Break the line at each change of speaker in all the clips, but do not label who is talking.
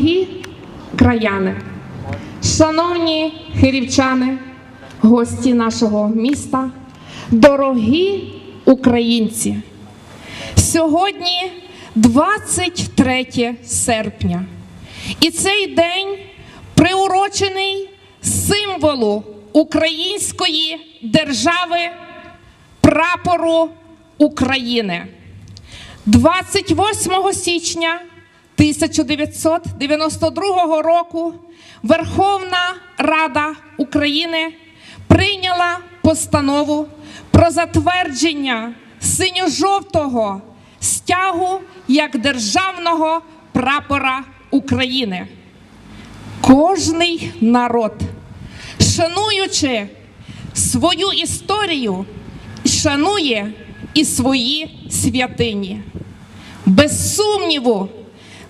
Дорогі краяни, шановні хирівчани, гості нашого міста, дорогі українці. Сьогодні 23 серпня, і цей день приурочений символу української держави прапору України. 28 січня 1992 року Верховна Рада України прийняла постанову про затвердження синьо-жовтого стягу як державного прапора України. Кожний народ, шануючи свою історію, шанує і свої святині. Без сумніву,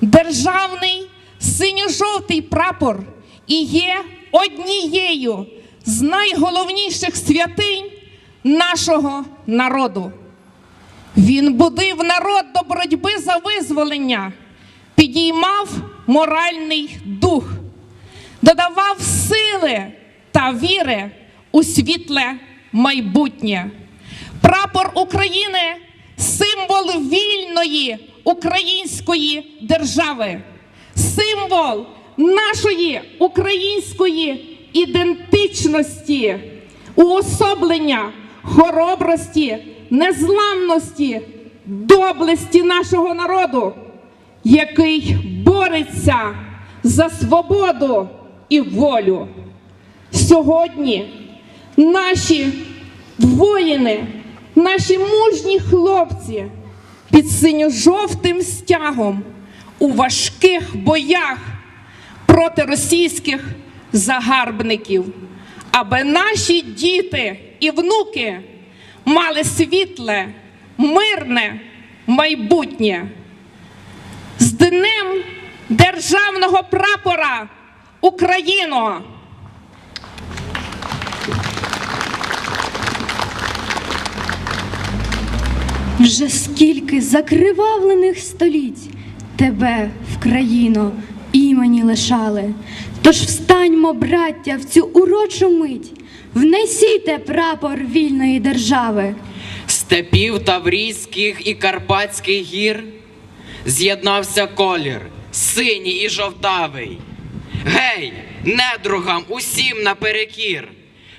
державний синьо-жовтий прапор і є однією з найголовніших святинь нашого народу. Він будив народ до боротьби за визволення, підіймав моральний дух, додавав сили та віри у світле майбутнє. Прапор України символ вільної української держави, символ нашої української ідентичності, уособлення хоробрості, незламності, доблесті нашого народу, який бореться за свободу і волю. Сьогодні наші воїни, наші мужні хлопці під синьо-жовтим стягом у важких боях проти російських загарбників, аби наші діти і внуки мали світле, мирне майбутнє. З Днем Державного прапора Україно!
Вже скільки закривавлених століть тебе в країно імені лишали. Тож встаньмо, браття, в цю урочу мить, внесіте прапор вільної держави.
Степів Таврійських і Карпатських гір з'єднався колір синій і жовтавий. Гей, недругам усім наперекір,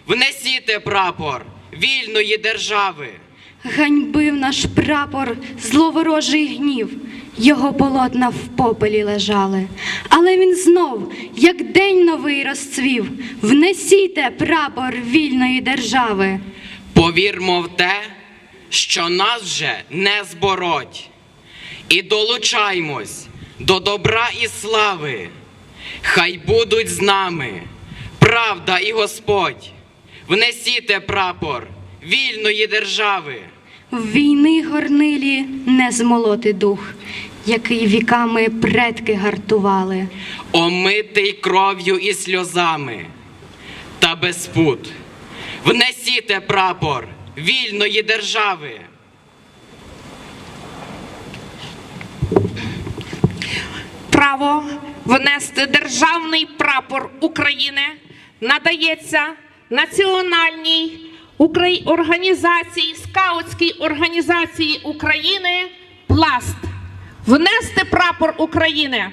внесіте прапор вільної держави.
Ганьбив наш прапор зловорожий гнів, його полотна в попелі лежали. Але він знов, як день новий розцвів, внесіте прапор вільної держави.
Повірмо в те, що нас вже не збороть, і долучаймось до добра і слави. Хай будуть з нами правда і Господь. Внесіте прапор вільної держави.
В війни горнилі не змолоти дух, який віками предки гартували.
омитий кров'ю і сльозами та без пут. Внесіте прапор вільної держави.
Право внести державний прапор України надається Національній організації, скаутській організації України Пласт. Внести прапор України.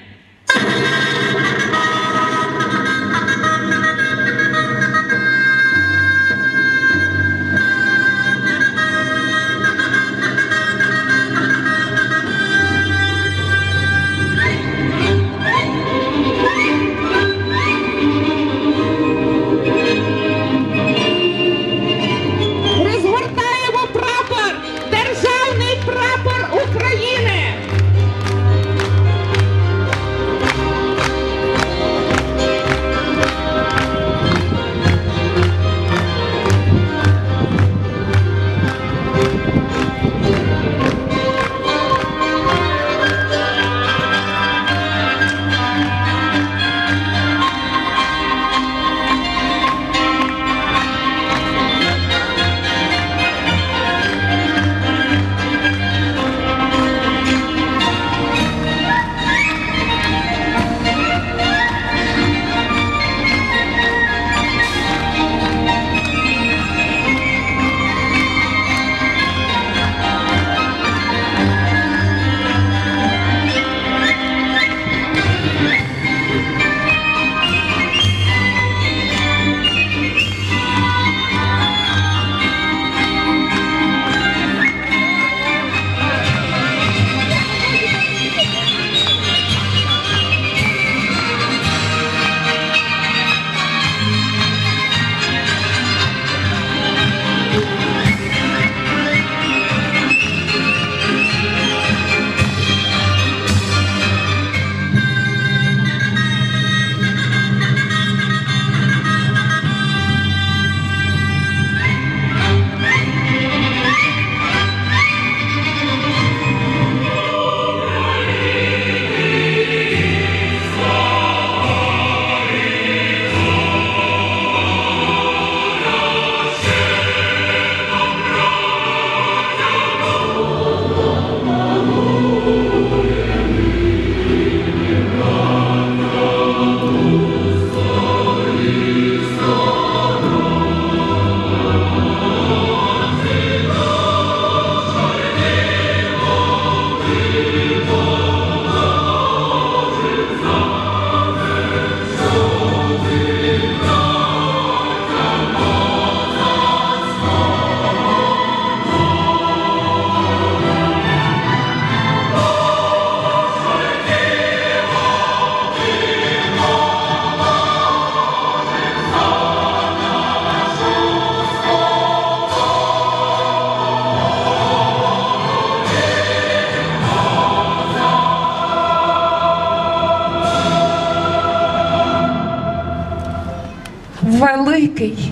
Великий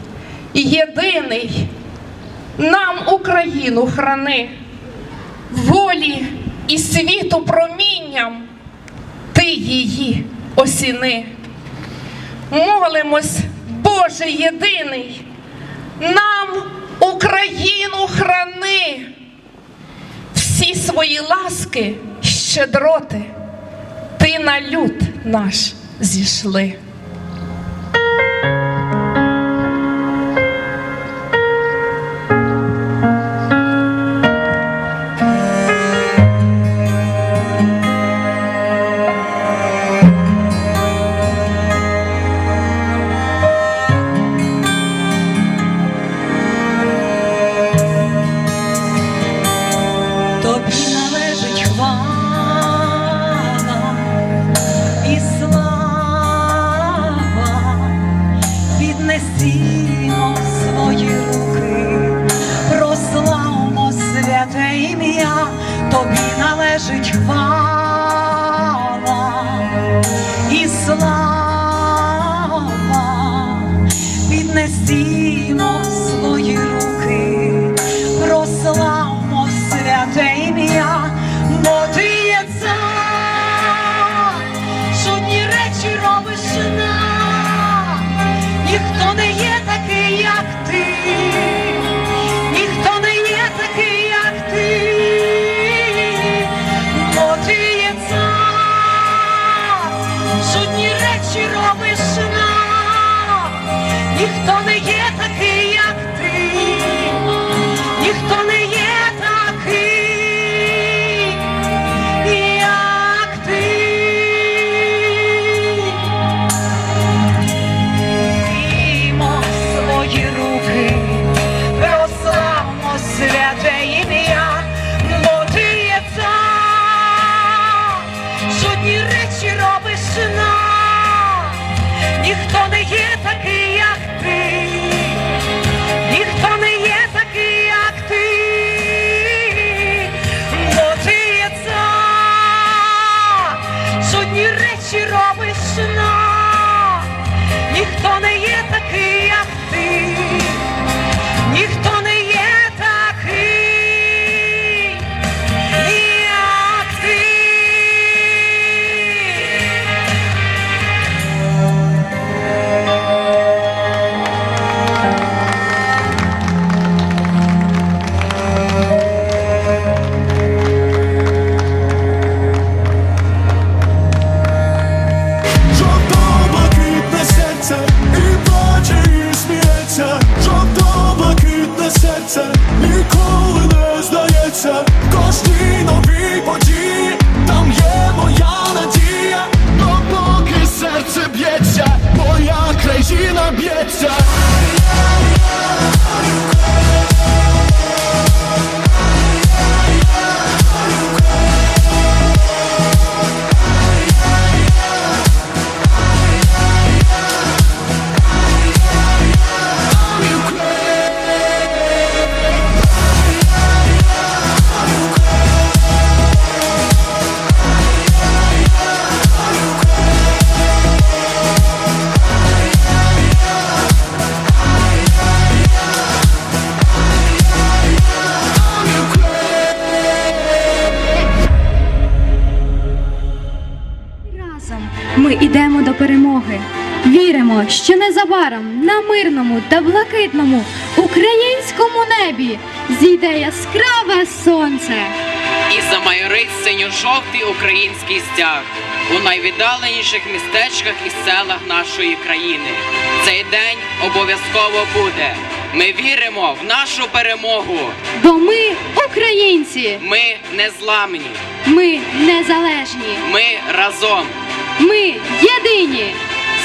і єдиний, нам Україну храни, волі і світу промінням, ти її осіни. Молимось, Боже єдиний, нам Україну храни, всі свої ласки, щедроти, ти на люд наш зійшли.
Тобі належить ніхто не є
ми йдемо до перемоги. Віримо, що незабаром на мирному та блакитному українському небі зійде яскраве сонце.
І замайорить синьо-жовтий український стяг у найвіддаленіших містечках і селах нашої країни. Цей день обов'язково буде. Ми віримо в нашу перемогу.
Бо ми українці,
Ми незламні.
ми незалежні,
Ми разом.
Ми єдині.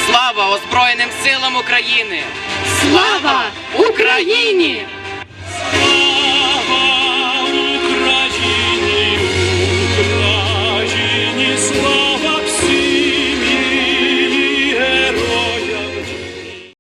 Слава Озброєним силам України!
Слава
Україні!